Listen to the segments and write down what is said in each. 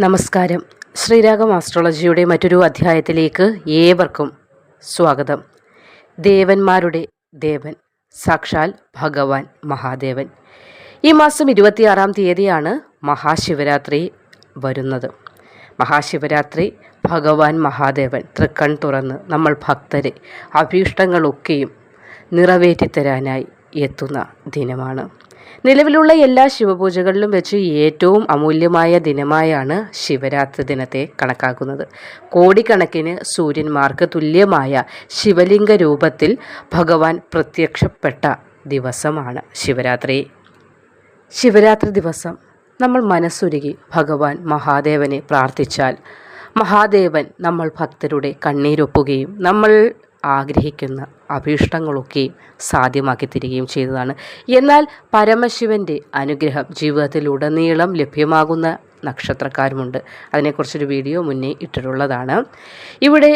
നമസ്കാരം. ശ്രീരാഗം ആസ്ട്രോളജിയുടെ മറ്റൊരു അധ്യായത്തിലേക്ക് ഏവർക്കും സ്വാഗതം. ദേവന്മാരുടെ ദേവൻ സാക്ഷാൽ ഭഗവാൻ മഹാദേവൻ. ഈ മാസം ഇരുപത്തിയാറാം തീയതിയാണ് മഹാശിവരാത്രി വരുന്നത്. മഹാശിവരാത്രി ഭഗവാൻ മഹാദേവൻ തൃക്കൺ തുറന്ന് നമ്മൾ ഭക്തരെ അഭീഷ്ടങ്ങളൊക്കെയും നിറവേറ്റിത്തരാനായി എത്തുന്ന ദിനമാണ്. നിലവിലുള്ള എല്ലാ ശിവപൂജകളിലും വെച്ച് ഏറ്റവും അമൂല്യമായ ദിനമായാണ് ശിവരാത്രി ദിനത്തെ കണക്കാക്കുന്നത്. കോടിക്കണക്കിന് സൂര്യന്മാർക്ക് തുല്യമായ ശിവലിംഗ രൂപത്തിൽ ഭഗവാൻ പ്രത്യക്ഷപ്പെട്ട ദിവസമാണ് ശിവരാത്രി. ശിവരാത്രി ദിവസം നമ്മൾ മനസ്സുരുകി ഭഗവാൻ മഹാദേവനെ പ്രാർത്ഥിച്ചാൽ മഹാദേവൻ നമ്മൾ ഭക്തരുടെ കണ്ണീരൊപ്പുകയും നമ്മൾ ആഗ്രഹിക്കുന്ന അഭീഷ്ടങ്ങളൊക്കെയും സാധ്യമാക്കി തരികയും ചെയ്തതാണ്. എന്നാൽ പരമശിവന്റെ അനുഗ്രഹം ജീവിതത്തിലുടനീളം ലഭ്യമാകുന്ന നക്ഷത്രക്കാരുമുണ്ട്. അതിനെക്കുറിച്ചൊരു വീഡിയോ മുന്നേ ഇട്ടിട്ടുള്ളതാണ്. ഇവിടെ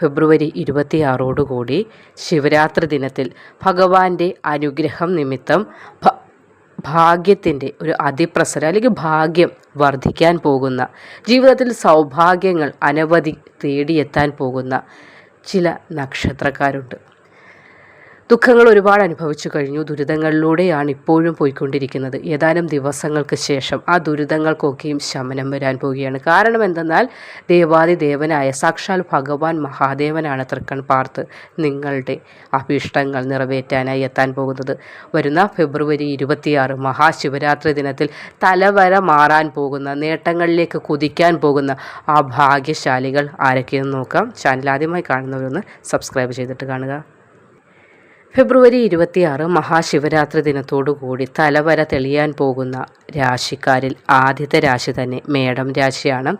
ഫെബ്രുവരി ഇരുപത്തിയാറോടുകൂടി ശിവരാത്രി ദിനത്തിൽ ഭഗവാന്റെ അനുഗ്രഹം നിമിത്തം ഭാഗ്യത്തിന്റെ ഒരു അതിപ്രസരം അല്ലെങ്കിൽ ഭാഗ്യം വർദ്ധിക്കാൻ പോകുന്ന ജീവിതത്തിൽ സൗഭാഗ്യങ്ങൾ അനവധി തേടിയെത്താൻ പോകുന്ന ചില നക്ഷത്രക്കാരുണ്ട്. ദുഃഖങ്ങൾ ഒരുപാട് അനുഭവിച്ചു കഴിഞ്ഞു. ദുരിതങ്ങളിലൂടെയാണ് ഇപ്പോഴും പോയിക്കൊണ്ടിരിക്കുന്നത്. ഏതാനും ദിവസങ്ങൾക്ക് ശേഷം ആ ദുരിതങ്ങൾക്കൊക്കെയും ശമനം വരാൻ പോവുകയാണ്. കാരണം എന്തെന്നാൽ ദേവാദി ദേവനായ സാക്ഷാൽ ഭഗവാൻ മഹാദേവനാണ് തൃക്കൺ പാർത്ത് നിങ്ങളുടെ അഭീഷ്ടങ്ങൾ നിറവേറ്റാനായി എത്താൻ പോകുന്നത്. വരുന്ന ഫെബ്രുവരി ഇരുപത്തിയാറ് മഹാശിവരാത്രി ദിനത്തിൽ തലവര മാറാൻ പോകുന്ന നേട്ടങ്ങളിലേക്ക് കുതിക്കാൻ പോകുന്ന ആ ഭാഗ്യശാലികൾ ആരൊക്കെയെന്ന് നോക്കാം. ചാനൽ ആദ്യമായി കാണുന്നവരൊന്ന് സബ്സ്ക്രൈബ് ചെയ്തിട്ട് കാണുക. ഫെബ്രുവരി ഇരുപത്തിയാറ് മഹാശിവരാത്രി ദിനത്തോടുകൂടി തലവര തെളിയാൻ പോകുന്ന രാശിക്കാരിൽ ആദ്യത്തെ രാശി തന്നെ മേടം രാശിയാണ്.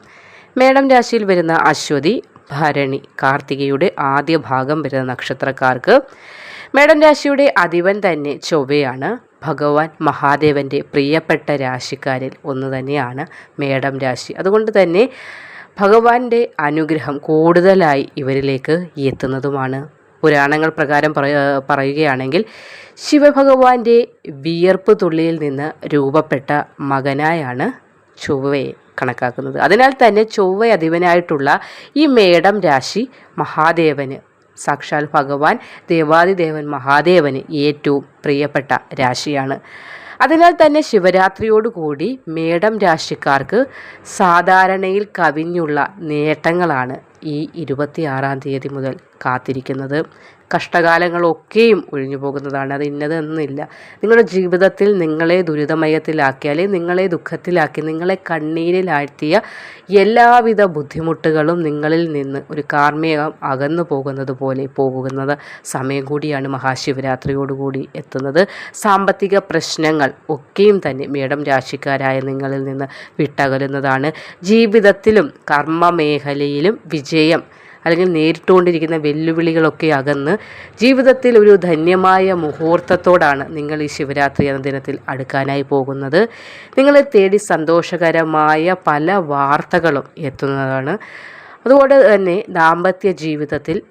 മേടം രാശിയിൽ വരുന്ന അശ്വതി ഭരണി കാർത്തികയുടെ ആദ്യ ഭാഗം വരുന്ന നക്ഷത്രക്കാർക്ക് മേടം രാശിയുടെ അധിപൻ തന്നെ ചൊവ്വയാണ്. ഭഗവാൻ മഹാദേവന്റെ പ്രിയപ്പെട്ട രാശിക്കാരിൽ ഒന്ന് തന്നെയാണ് മേടം രാശി. അതുകൊണ്ട് തന്നെ ഭഗവാന്റെ അനുഗ്രഹം കൂടുതലായി ഇവരിലേക്ക് എത്തുന്നതുമാണ്. പുരാണങ്ങൾ പ്രകാരം പറയുകയാണെങ്കിൽ ശിവഭഗവാന്റെ വിയർപ്പ് തുള്ളിയിൽ നിന്ന് രൂപപ്പെട്ട മകനായാണ് ചൊവ്വയെ കണക്കാക്കുന്നത്. അതിനാൽ തന്നെ ചൊവ്വ അധിപനായിട്ടുള്ള ഈ മേടം രാശി മഹാദേവന് സാക്ഷാൽ ഭഗവാൻ ദേവാദിദേവൻ മഹാദേവന് ഏറ്റവും പ്രിയപ്പെട്ട രാശിയാണ്. അതിനാൽ തന്നെ ശിവരാത്രിയോടുകൂടി മേടം രാശിക്കാർക്ക് സാധാരണയിൽ കവിഞ്ഞുള്ള നേട്ടങ്ങളാണ് ഈ ഇരുപത്തിയാറാം തീയതി മുതൽ കാത്തിരിക്കുന്നത്. കഷ്ടകാലങ്ങളൊക്കെയും ഒഴിഞ്ഞു പോകുന്നതാണ്. അത് ഇന്നതെന്നില്ല. നിങ്ങളുടെ ജീവിതത്തിൽ നിങ്ങളെ ദുരിതമയത്തിലാക്കി അല്ലെങ്കിൽ നിങ്ങളെ ദുഃഖത്തിലാക്കി നിങ്ങളെ കണ്ണീരിലാഴ്ത്തിയ എല്ലാവിധ ബുദ്ധിമുട്ടുകളും നിങ്ങളിൽ നിന്ന് ഒരു കാർമ്മികം അകന്നു പോകുന്നത് പോലെ പോകുന്നത് സമയം കൂടിയാണ് മഹാശിവരാത്രിയോടുകൂടി എത്തുന്നത്. സാമ്പത്തിക പ്രശ്നങ്ങൾ ഒക്കെയും തന്നെ മേടം രാശിക്കാരായ നിങ്ങളിൽ നിന്ന് വിട്ടകലുന്നതാണ്. ജീവിതത്തിലും കർമ്മ മേഖലയിലും വിജയം അല്ലെങ്കിൽ നേരിട്ടുകൊണ്ടിരിക്കുന്ന വെല്ലുവിളികളൊക്കെ അകന്ന് ജീവിതത്തിൽ ഒരു ധന്യമായ മുഹൂർത്തത്തോടാണ് നിങ്ങൾ ഈ ശിവരാത്രി എന്ന ദിനത്തിൽ അടുക്കാനായി പോകുന്നത്. നിങ്ങളെ തേടി സന്തോഷകരമായ പല വാർത്തകളും എത്തുന്നതാണ്. അതുകൊണ്ട് തന്നെ ദാമ്പത്യ ജീവിതത്തിൽ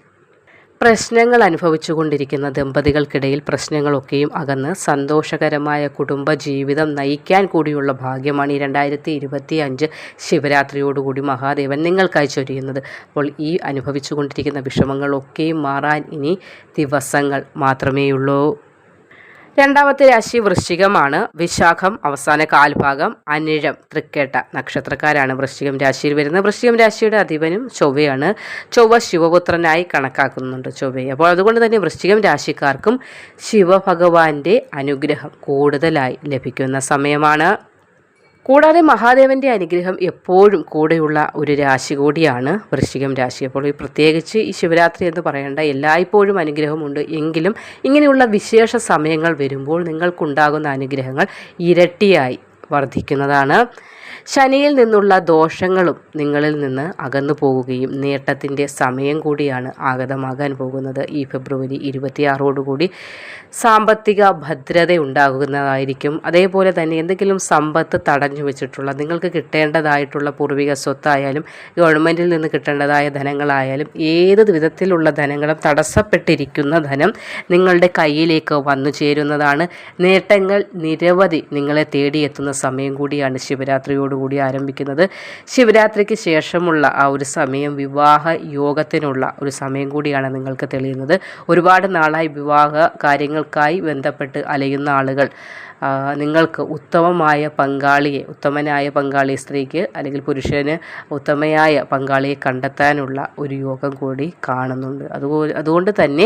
പ്രശ്നങ്ങൾ അനുഭവിച്ചു കൊണ്ടിരിക്കുന്ന ദമ്പതികൾക്കിടയിൽ പ്രശ്നങ്ങളൊക്കെയും അകന്ന് സന്തോഷകരമായ കുടുംബ ജീവിതം നയിക്കാൻ കൂടിയുള്ള ഭാഗ്യമാണ് ഈ രണ്ടായിരത്തി ഇരുപത്തി അഞ്ച് ശിവരാത്രിയോടുകൂടി മഹാദേവൻ നിങ്ങൾക്കായി ചൊരിയുന്നത്. അപ്പോൾ ഈ അനുഭവിച്ചു കൊണ്ടിരിക്കുന്ന വിഷമങ്ങളൊക്കെയും മാറാൻ ഇനി ദിവസങ്ങൾ മാത്രമേയുള്ളൂ. രണ്ടാമത്തെ രാശി വൃശ്ചികമാണ്. വിശാഖം അവസാന കാൽഭാഗം അനിഴം തൃക്കേട്ട നക്ഷത്രക്കാരാണ് വൃശ്ചികം രാശിയിൽ വരുന്നത്. വൃശ്ചികം രാശിയുടെ അധിപനും ചൊവ്വയാണ്. ചൊവ്വ ശിവപുത്രനായി കണക്കാക്കുന്നുണ്ട് ചൊവ്വയെ. അപ്പോൾ അതുകൊണ്ട് തന്നെ വൃശ്ചികം രാശിക്കാർക്കും ശിവഭഗവാന്റെ അനുഗ്രഹം കൂടുതലായി ലഭിക്കുന്ന സമയമാണ്. കൂടാതെ മഹാദേവന്റെ അനുഗ്രഹം എപ്പോഴും കൂടെയുള്ള ഒരു രാശി കൂടിയാണ് വൃശ്ചികം രാശി. അപ്പോൾ ഈ പ്രത്യേകിച്ച് ഈ ശിവരാത്രി എന്ന് പറയേണ്ട എല്ലായ്പ്പോഴും അനുഗ്രഹമുണ്ട് എങ്കിലും ഇങ്ങനെയുള്ള വിശേഷ സമയങ്ങൾ വരുമ്പോൾ നിങ്ങൾക്കുണ്ടാകുന്ന അനുഗ്രഹങ്ങൾ ഇരട്ടിയായി വർദ്ധിക്കുന്നതാണ്. ശനിയിൽ നിന്നുള്ള ദോഷങ്ങളും നിങ്ങളിൽ നിന്ന് അകന്നു പോവുകയും നേട്ടത്തിന്റെ സമയം കൂടിയാണ് ആഗതമാകാൻ പോകുന്നത്. ഈ ഫെബ്രുവരി ഇരുപത്തിയാറോടുകൂടി സാമ്പത്തിക ഭദ്രത ഉണ്ടാകുന്നതായിരിക്കും. അതേപോലെ തന്നെ എന്തെങ്കിലും സമ്പത്ത് തടഞ്ഞു വെച്ചിട്ടുള്ള നിങ്ങൾക്ക് കിട്ടേണ്ടതായിട്ടുള്ള പൂർവിക സ്വത്തായാലും ഗവൺമെന്റിൽ നിന്ന് കിട്ടേണ്ടതായ ധനങ്ങളായാലും ഏത് വിധത്തിലുള്ള ധനങ്ങളും തടസ്സപ്പെട്ടിരിക്കുന്ന ധനം നിങ്ങളുടെ കയ്യിലേക്ക് വന്നു ചേരുന്നതാണ്. നേട്ടങ്ങൾ നിരവധി നിങ്ങളെ തേടിയെത്തുന്ന സമയം കൂടിയാണ് ശിവരാത്രിയോടുകൂടി ആരംഭിക്കുന്നത്. ശിവരാത്രിക്ക് ശേഷമുള്ള ആ ഒരു സമയം വിവാഹ യോഗത്തിനുള്ള ഒരു സമയം കൂടിയാണ് നിങ്ങൾക്ക് തെളിയുന്നത്. ഒരുപാട് നാളായി വിവാഹ കാര്യങ്ങൾക്കായി ബന്ധപ്പെട്ട് അലയുന്ന ആളുകൾ നിങ്ങൾക്ക് ഉത്തമമായ പങ്കാളിയെ ഉത്തമനായ പങ്കാളി സ്ത്രീക്ക് അല്ലെങ്കിൽ പുരുഷന് ഉത്തമയായ പങ്കാളിയെ കണ്ടെത്താനുള്ള ഒരു യോഗം കൂടി കാണുന്നുണ്ട്. അതുപോലെ അതുകൊണ്ട് തന്നെ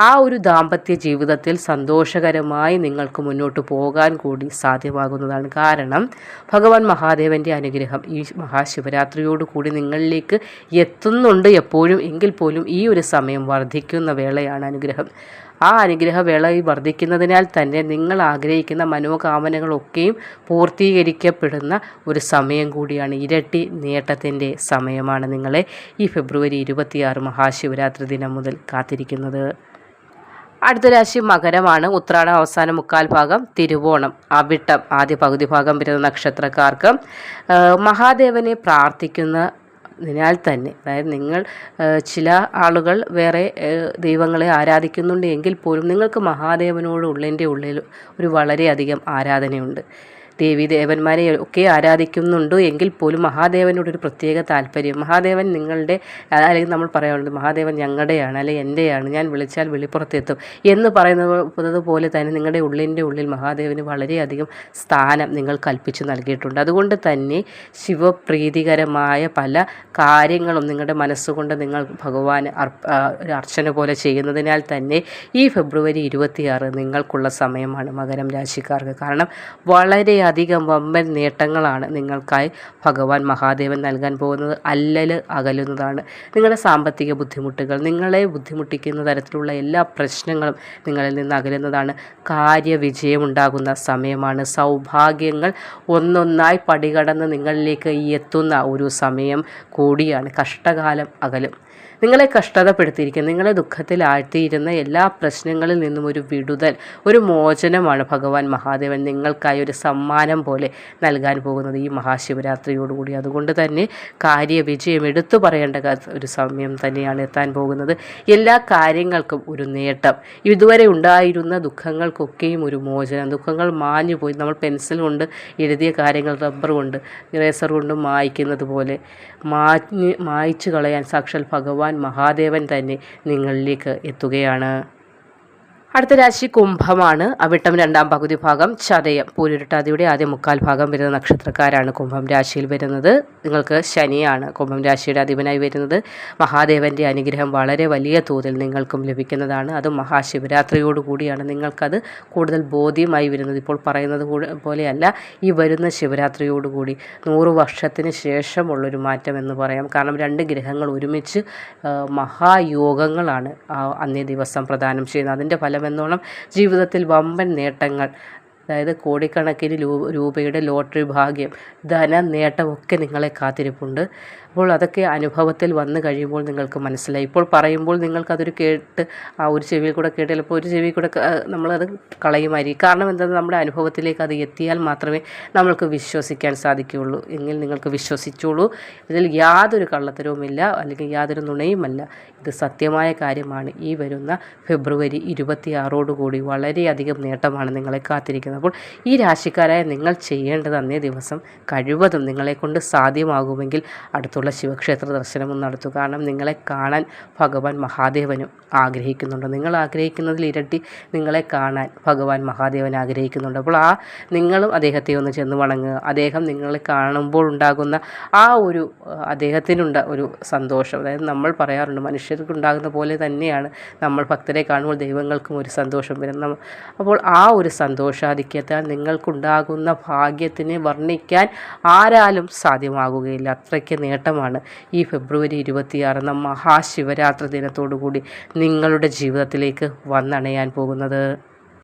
ആ ഒരു ദാമ്പത്യ ജീവിതത്തിൽ സന്തോഷകരമായി നിങ്ങൾക്ക് മുന്നോട്ട് പോകാൻ കൂടി സാധ്യമാകുന്നതാണ് കാരണം ഭഗവാൻ മഹാദേവന്റെ അനുഗ്രഹം ഈ മഹാശിവരാത്രിയോട് കൂടി നിങ്ങളിലേക്ക് എത്തുന്നുണ്ട് എപ്പോഴും എങ്കിൽ പോലും ഈ ഒരു സമയം വർദ്ധിക്കുന്ന വേളയാണ് അനുഗ്രഹം. ആ അനുഗ്രഹവേള വർദ്ധിക്കുന്നതിനാൽ തന്നെ നിങ്ങൾ ആഗ്രഹിക്കുന്ന മനോകാമനകളൊക്കെയും പൂർത്തീകരിക്കപ്പെടുന്ന ഒരു സമയം കൂടിയാണ് ഇരട്ടി നേട്ടത്തിന്റെ സമയമാണ് നിങ്ങളെ ഈ ഫെബ്രുവരി ഇരുപത്തിയാറ് മഹാശിവരാത്രി ദിനം മുതൽ കാത്തിരിക്കുന്നത്. അടുത്ത രാശി മകരമാണ്. ഉത്രാടം അവസാന മുക്കാൽ ഭാഗം തിരുവോണം. അവിട്ടം ആദ്യ പകുതി ഭാഗം വരുന്ന നക്ഷത്രക്കാർക്ക് മഹാദേവനെ പ്രാർത്ഥിക്കുന്ന അതിനാൽ തന്നെ അതായത് നിങ്ങൾ ചില ആളുകൾ വേറെ ദൈവങ്ങളെ ആരാധിക്കുന്നുണ്ട് എങ്കിൽ പോലും നിങ്ങൾക്ക് മഹാദേവനോട് ഉള്ളിന്റെ ഉള്ളിൽ ഒരു വളരെയധികം ആരാധനയുണ്ട്. ദേവി ദേവന്മാരെ ഒക്കെ ആരാധിക്കുന്നുണ്ട് എങ്കിൽ പോലും മഹാദേവനോടൊരു പ്രത്യേക താല്പര്യം. മഹാദേവൻ നിങ്ങളുടെ അല്ലെങ്കിൽ നമ്മൾ പറയാറുണ്ട് മഹാദേവൻ ഞങ്ങളുടെയാണ് അല്ലെങ്കിൽ എന്റെയാണ് ഞാൻ വിളിച്ചാൽ വെളിപ്പുറത്തെത്തും എന്ന് പറയുന്നത് പോലെ തന്നെ നിങ്ങളുടെ ഉള്ളിന്റെ ഉള്ളിൽ മഹാദേവന് വളരെയധികം സ്ഥാനം നിങ്ങൾ കൽപ്പിച്ചു നൽകിയിട്ടുണ്ട്. അതുകൊണ്ട് തന്നെ ശിവപ്രീതികരമായ പല കാര്യങ്ങളും നിങ്ങളുടെ മനസ്സുകൊണ്ട് നിങ്ങൾ ഭഗവാൻ ഒരു അർച്ചന പോലെ ചെയ്യുന്നതിനാൽ തന്നെ ഈ ഫെബ്രുവരി ഇരുപത്തിയാറ് നിങ്ങൾക്കുള്ള സമയമാണ് മകരം രാശിക്കാർക്ക്. കാരണം വളരെ വളരെയധികം വമ്പൻ നേട്ടങ്ങളാണ് നിങ്ങൾക്കായി ഭഗവാൻ മഹാദേവൻ നൽകാൻ പോകുന്നത്. അല്ലൽ അകലുന്നതാണ്. നിങ്ങളുടെ സാമ്പത്തിക ബുദ്ധിമുട്ടുകൾ നിങ്ങളെ ബുദ്ധിമുട്ടിക്കുന്ന തരത്തിലുള്ള എല്ലാ പ്രശ്നങ്ങളും നിങ്ങളിൽ നിന്ന് അകലുന്നതാണ്. കാര്യവിജയമുണ്ടാകുന്ന സമയമാണ്. സൗഭാഗ്യങ്ങൾ ഒന്നൊന്നായി പടികടന്ന് നിങ്ങളിലേക്ക് എത്തുന്ന ഒരു സമയം കൂടിയാണ്. കഷ്ടകാലം അകലും. നിങ്ങളെ കഷ്ടതപ്പെടുത്തിയിരിക്കുന്ന നിങ്ങളെ ദുഃഖത്തിലാഴ്ത്തിയിരുന്ന എല്ലാ പ്രശ്നങ്ങളിൽ നിന്നും ഒരു വിടുതൽ ഒരു മോചനമാണ് ഭഗവാൻ മഹാദേവൻ നിങ്ങൾക്കായി ഒരു സമ്മാനം പോലെ നൽകാൻ പോകുന്നത് ഈ മഹാശിവരാത്രിയോടുകൂടി. അതുകൊണ്ട് തന്നെ കാര്യവിജയം എടുത്തു പറയേണ്ട ഒരു സമയം തന്നെയാണ് എത്താൻ പോകുന്നത്. എല്ലാ കാര്യങ്ങൾക്കും ഒരു നേട്ടം. ഇതുവരെ ഉണ്ടായിരുന്ന ദുഃഖങ്ങൾക്കൊക്കെയും ഒരു മോചനം. ദുഃഖങ്ങൾ മാഞ്ഞു പോയി. നമ്മൾ പെൻസിൽ കൊണ്ട് എഴുതിയ കാര്യങ്ങൾ റബ്ബർ കൊണ്ട് ഇറേസർ കൊണ്ട് മായ്ക്കുന്നത് പോലെ. മാഞ്ഞ് മായ്ച്ചു കളയാൻ സാക്ഷാൽ ഭഗവാൻ മഹാദേവൻ തന്നെ നിങ്ങളിലേക്ക് എത്തുകയാണ്. അടുത്ത രാശി കുംഭമാണ്. അവിട്ടം രണ്ടാം പകുതി ഭാഗം ചതയം. പൂരുരുട്ടാതിയുടെ ആദ്യ മുക്കാൽ ഭാഗം വരുന്ന നക്ഷത്രക്കാരാണ് കുംഭം രാശിയിൽ വരുന്നത്. നിങ്ങൾക്ക് ശനിയാണ് കുംഭം രാശിയുടെ അധിപനായി വരുന്നത്. മഹാദേവന്റെ അനുഗ്രഹം വളരെ വലിയ തോതിൽ നിങ്ങൾക്കും ലഭിക്കുന്നതാണ്. അത് മഹാശിവരാത്രിയോടുകൂടിയാണ് നിങ്ങൾക്കത് കൂടുതൽ ബോധ്യമായി വരുന്നത്. ഇപ്പോൾ പറയുന്നത് പോലെയല്ല ഈ വരുന്ന ശിവരാത്രിയോടുകൂടി നൂറ് വർഷത്തിന് ശേഷമുള്ളൊരു മാറ്റം എന്ന് പറയാം. കാരണം രണ്ട് ഗ്രഹങ്ങൾ ഒരുമിച്ച് മഹായോഗങ്ങളാണ് അന്നേ ദിവസം പ്രദാനം ചെയ്യുന്നത്. അതിന്റെ ഫലം എന്നോണം ജീവിതത്തിൽ വമ്പൻ നേട്ടങ്ങൾ. അതായത് കോടിക്കണക്കിന് രൂപയുടെ ലോട്ടറി ഭാഗ്യം ധന നേട്ടമൊക്കെ നിങ്ങളെ കാത്തിരിപ്പുണ്ട്. അപ്പോൾ അതൊക്കെ അനുഭവത്തിൽ വന്നു കഴിയുമ്പോൾ നിങ്ങൾക്ക് മനസ്സിലായി. ഇപ്പോൾ പറയുമ്പോൾ നിങ്ങൾക്കതൊരു കേട്ട് ആ ഒരു ചെവിയിൽ കൂടെ കേട്ട് ചിലപ്പോൾ ഒരു ചെവിയിൽ കൂടെ നമ്മളത് കളയുമായിരിക്കും. കാരണം എന്താണെന്ന് നമ്മുടെ അനുഭവത്തിലേക്ക് അത് എത്തിയാൽ മാത്രമേ നമ്മൾക്ക് വിശ്വസിക്കാൻ സാധിക്കുകയുള്ളൂ. എങ്കിൽ നിങ്ങൾക്ക് വിശ്വസിച്ചോളൂ. ഇതിൽ യാതൊരു കള്ളത്തരവുമില്ല അല്ലെങ്കിൽ യാതൊരു നുണയുമല്ല. ഇത് സത്യമായ കാര്യമാണ്. ഈ വരുന്ന ഫെബ്രുവരി ഇരുപത്തിയാറോടുകൂടി വളരെയധികം നേട്ടമാണ് നിങ്ങളെ കാത്തിരിക്കുന്നത്. അപ്പോൾ ഈ രാശിക്കാരായ നിങ്ങൾ ചെയ്യേണ്ടത് അന്നേ ദിവസം കഴിവതും നിങ്ങളെക്കൊണ്ട് സാധ്യമാകുമെങ്കിൽ അടുത്തുള്ള ശിവക്ഷേത്ര ദർശനവും നടത്തുക. കാരണം നിങ്ങളെ കാണാൻ ഭഗവാൻ മഹാദേവനും ആഗ്രഹിക്കുന്നുണ്ട്. നിങ്ങൾ ആഗ്രഹിക്കുന്നതിൽ ഇരട്ടി നിങ്ങളെ കാണാൻ ഭഗവാൻ മഹാദേവൻ ആഗ്രഹിക്കുന്നുണ്ട്. അപ്പോൾ ആ നിങ്ങളും അദ്ദേഹത്തെ ഒന്ന് ചെന്ന് വണങ്ങുക. അദ്ദേഹം നിങ്ങളെ കാണുമ്പോൾ ഉണ്ടാകുന്ന ആ ഒരു അദ്ദേഹത്തിനുണ്ട ഒരു സന്തോഷം. അതായത് നമ്മൾ പറയാറുണ്ട് മനുഷ്യർക്ക് ഉണ്ടാകുന്ന പോലെ തന്നെയാണ് നമ്മൾ ഭക്തരെ കാണുമ്പോൾ ദൈവങ്ങൾക്കും ഒരു സന്തോഷം വരുന്നത് അപ്പോൾ ആ ഒരു സന്തോഷാധിക്യത്താൽ നിങ്ങൾക്കുണ്ടാകുന്ന ഭാഗ്യത്തിന് വർണിക്കാൻ ആരാലും സാധ്യമാകുകയില്ല. അത്രയ്ക്ക് നേട്ടമാണ് ഈ ഫെബ്രുവരി ഇരുപത്തിയാറ് മഹാശിവരാത്രി ദിനത്തോടുകൂടി നിങ്ങളുടെ ജീവിതത്തിലേക്ക് വന്നണയാൻ പോകുന്നത്.